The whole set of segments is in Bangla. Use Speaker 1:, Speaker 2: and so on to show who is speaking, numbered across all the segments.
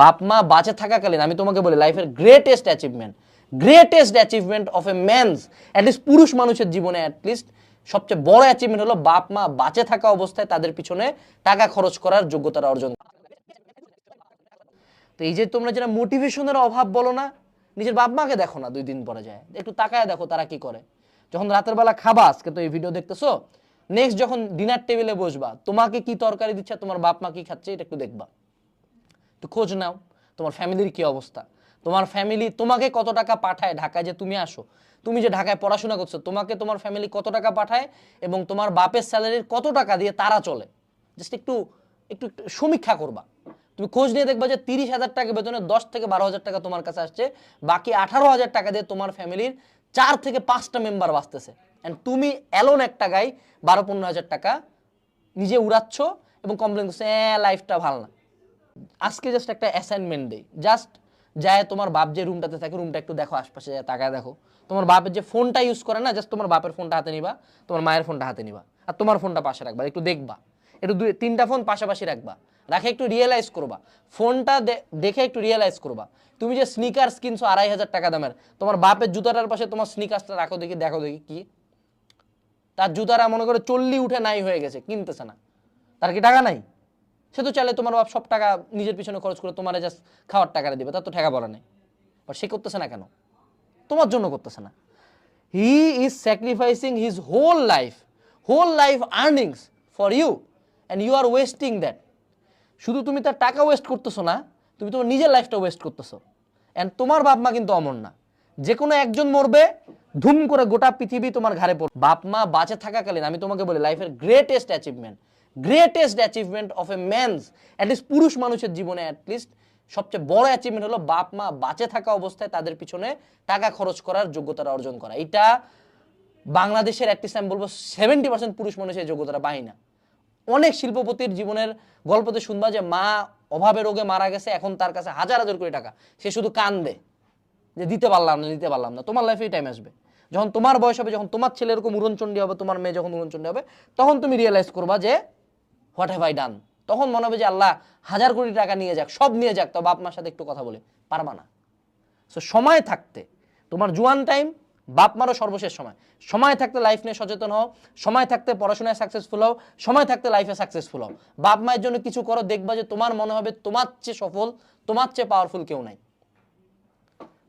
Speaker 1: বাপ মা বাঁচে থাকাকালীন আমি তোমাকে বলি লাইফের greatest achievement greatest achievement of a man's at least পুরুষ মানুষের জীবনে অ্যাটলিস্ট সবচেয়ে বড় অ্যাচিভমেন্ট হলো বাপ মা বাঁচে থাকা অবস্থায় তাদের পিছনে টাকা খরচ করার যোগ্যতাটা অর্জন। তো এই যে তোমরা যেটা মোটিভেশনের অভাব বলো না, নিজের বাপ মাকে দেখো না, দুই দিন পরে যায়। একটু তাকায় দেখো তারা কি করে। যখন রাতের বেলা খাবা, আজকে তো এই ভিডিও দেখতেছো নেক্সট যখন ডিনার টেবিলে বসবা, তোমাকে কি তরকারি দিচ্ছে, তোমার বাপ মা কি খাচ্ছে, এটা একটু দেখবা। একটু খোঁজ নাও, তোমার ফ্যামিলির কি অবস্থা? তোমার ফ্যামিলি তোমাকে কত টাকা পাঠায় ঢাকায় যে তুমি আসো? তুমি যে ঢাকায় পড়াশোনা করছ, তোমাকে তোমার ফ্যামিলি কত টাকা পাঠায় এবং তোমার বাপের স্যালারির কত টাকা দিয়ে তারা চলে? জাস্ট একটু একটু একটু সমীক্ষা করবা। তুমি খোঁজ নিয়ে দেখবা যে তিরিশ হাজার টাকা বেতনে দশ থেকে বারো হাজার টাকা তোমার কাছে আসছে, বাকি আঠারো হাজার টাকা দিয়ে তোমার ফ্যামিলির চার থেকে পাঁচটা মেম্বার বাঁচতেছে। অ্যান্ড তুমি এলোন একটা গাই বারো পনেরো হাজার টাকা নিজে উড়াচ্ছ এবং কমপ্লেন করছ হ্যাঁ লাইফটা ভালো না। আজকে জাস্ট একটা অ্যাসাইনমেন্ট দেই জাস্ট যায় তোমার বাপ যে রুমটাতে থাকে রুমটা একটু দেখো, আশপাশে যায় তাকায় দেখো। তোমার বাপের যে ফোনটা ইউজ করে না জাস্ট তোমার বাপের ফোনটা হাতে নিবা, তোমার মায়ের ফোনটা হাতে নিবা। আর তোমার ফোনটা পাশে রাখবা, একটু দেখবা। একটু দুই, তিনটা ফোন পাশাপাশি রাখবা। রাখে একটু রিয়েলাইজ করবা। ফোনটা দেখে একটু রিয়েলাইজ করবা। তুমি যে স্নিকার্স কিনছো আড়াই হাজার টাকা দামের, তোমার বাপের জুতাটার পাশে তোমার স্নিকার্সটা রাখো দেখি, দেখো দেখি কি। তার জুতারা মনে করে চল্লি উঠে নাই হয়ে গেছে, কিনতেছে না। তার কি টাকা নাই? সে তো চাইলে তোমার বাপ সব টাকা নিজের পিছনে খরচ করে তোমার জাস্ট খাওয়ার টাকাটা দিবে, তার তো ঠেকা বলা নেই। বাট সে করতেছে না কেন? তোমার জন্য করতেছে না। He is sacrificing his whole life whole life earnings for you and you are wasting that শুধু তুমি তার টাকা ওয়েস্ট করতেছো না, তুমি তোমার নিজের লাইফটা ওয়েস্ট করতেছো। অ্যান্ড তোমার বাপ মা কিন্তু অমর না। যে কোনো একজন মরবে, ধুম করে গোটা পৃথিবী তোমার ঘাড়ে পড়বে। বাপ মা বাঁচে থাকাকালীন, আমি তোমাকে বলি লাইফের greatest achievement greatest achievement of a man's at least পুরুষ মানুষের জীবনে অ্যাটলিস্ট সবচেয়ে বড় অ্যাচিভমেন্ট হলো বাপ মা বাঁচে থাকা অবস্থায় তাদের পিছনে টাকা খরচ করার যোগ্যতাটা অর্জন করা। এটা বাংলাদেশের অ্যাটলিস্ট আমি বলব সেভেন্টি পার্সেন্ট পুরুষ মানুষের যোগ্যতাটা পায় না। অনেক শিল্পপতির জীবনের গল্পতে শুনবা যে মা অভাবে রোগে মারা গেছে, এখন তার কাছে হাজার হাজার কোটি টাকা। সে শুধু কান্দে যে দিতে পারলাম না দিতে পারলাম না। তোমার লাইফে টাইম আসবে। যখন তোমার বয়স হবে, যখন তোমার ছেলে এরকম হবে, তোমার মেয়ে যখন উড়নচণ্ডী হবে, তখন তুমি রিয়েলাইজ করবা যে হোয়াট হ্যাভ আই ডান তখন মনে হবে যে আল্লাহ হাজার কোটি টাকা নিয়ে যাক, সব নিয়ে যাক তো বাপ মার সাথে একটু কথা বলে। পারবা না। সো সময় থাকতে, তোমার জুয়ান টাইম বাপ মারও সর্বশেষ সময়। সময় থাকতে লাইফ নিয়ে সচেতন হও, সময় থাকতে পড়াশোনায় সাকসেসফুল হও, সময় থাকতে লাইফে সাকসেসফুল হও। বাপ মায়ের জন্য কিছু করো, দেখবা যে তোমার মনে হবে তোমার চেয়ে সফল, তোমার চেয়ে পাওয়ারফুল কেউ নাই।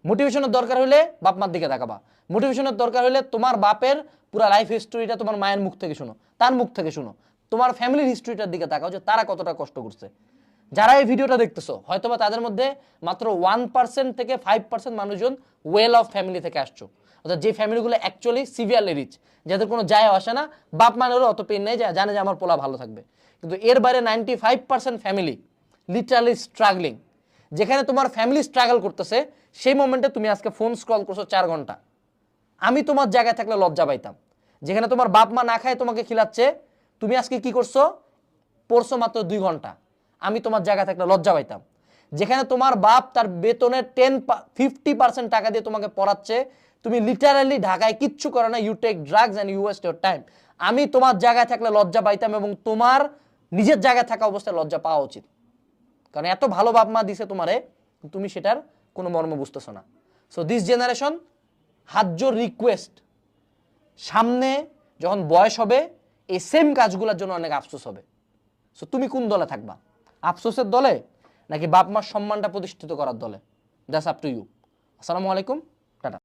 Speaker 1: মোটিভেশনের দরকার হলে বাপ মার দিকে তাকাবা। মোটিভেশনের দরকার হলে তোমার বাপের পুরো লাইফ হিস্টোরিটা তোমার মায়ের মুখ থেকে শোনো। তার মুখ থেকে শোনো। তোমার ফ্যামিলির হিস্ট্রিটার দিকে তাকাও যে তারা কতটা কষ্ট করছে। যারা এই ভিডিওটা দেখতেছো, হয়তোবা তাদের মধ্যে মাত্র ওয়ান পার্সেন্ট থেকে ফাইভ পার্সেন্ট মানুষজন ওয়েল অফ ফ্যামিলি থেকে আসছো। অর্থাৎ যে ফ্যামিলিগুলো অ্যাকচুয়ালি সিভিয়ারলি রিচ যাদের কোনো যায় আসে না, বাপ মানেরও অত পেন নেই জানে যে আমার পোলা ভালো থাকবে। কিন্তু এর বাইরে ninety five percent family literally struggling যেখানে তোমার ফ্যামিলি স্ট্রাগল করতেছে, সেই মোমেন্টে তুমি আজকে ফোন স্ক্রল করছ চার ঘণ্টা। আমি তোমার জায়গায় থাকলে লজ্জা পাইতাম। যেখানে তোমার বাপ মা না খায় তোমাকে খিলাচ্ছে তুমি আজকে কি করছ? পড়ছো মাত্র দুই ঘণ্টা। আমি তোমার জায়গায় থাকলে লজ্জা পাইতাম। যেখানে তোমার বাপ তার বেতনের টেন ফিফটি পার্সেন্ট টাকা দিয়ে তোমাকে পড়াচ্ছে, তুমি লিটারালি ঢাকায় কিচ্ছু করো না you take drugs and you waste your time আমি তোমার জায়গায় থাকলে লজ্জা পাইতাম এবং তোমার নিজের জায়গায় থাকা অবস্থায় লজ্জা পাওয়া উচিত। কারণ এত ভালো বাপ মা দিছে তোমারে, তুমি সেটার কোনো মর্ম বুঝতেছো না। সো দিস জেনারেশন হাজ্জোর রিকোয়েস্ট সামনে যখন বয়স হবে এই সেম কাজগুলোর জন্য অনেক আফসোস হবে। সো তুমি কোন দলে থাকবা? আফসোসের দলে নাকি বাপ মার সম্মানটা প্রতিষ্ঠিত করার দলে? দ্যাটস আপ টু ইউ আসসালামু আলাইকুম।